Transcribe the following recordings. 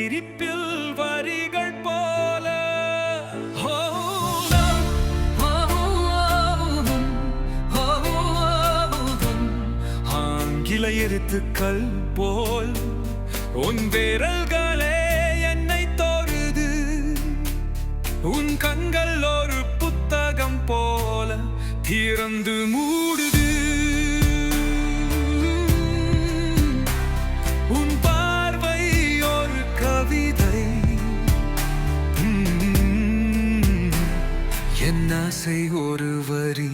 சிரிப்பில் வரிகள் போல. ஆங்கில எழுத்துக்கள் போல் உன் விரல்களே என்னை தோருது உன் கண்கள் ஒரு புத்தகம் போல திறந்து மூடுது. என் ஆசை ஒரு வரி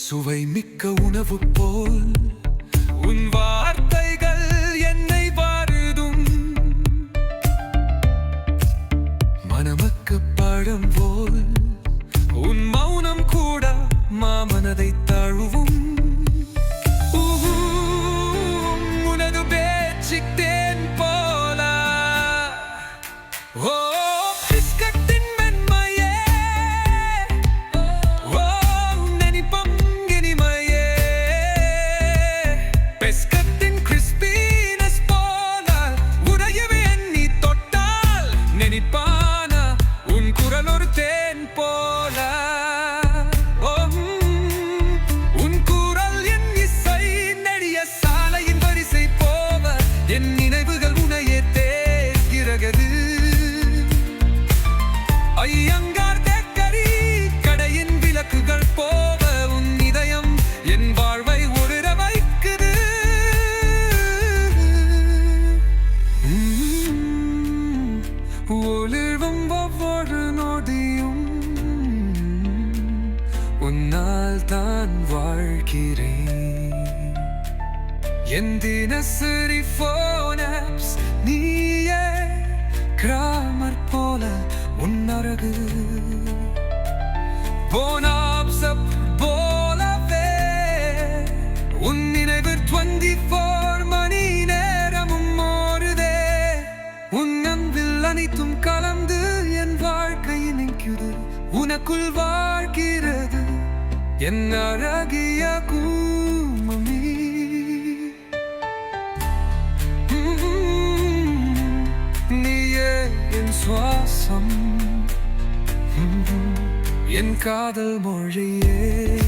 சுவை மிக்க உணவு போல் உன் வா Oh. ஐயங்கார் தேக்கரி கடையின் விளக்குகள் போவ உன் இதயம் என் வாழ்வை ஒளிர வைக்குது ஒளிர்வும் ஒவ்வொரு நொடியும் உன்னால் தான் வாழ்கிறேன். என் தினசரி போன் நீயே கிராமர் போல உன்னரகு. போன் போலவே உன் நினைவு டுவெண்ட்டி ஃபோர் மணி நேரமும் ஓடுதே உன் அன்பில் அனைத்தும் கலந்து என் வாழ்க்கை நிற்குது உனக்குள் வாழ்கிறது என் அழகிய கூமமி. நீயே என் சுவா சுவாசம் என் காதல் மொழியே.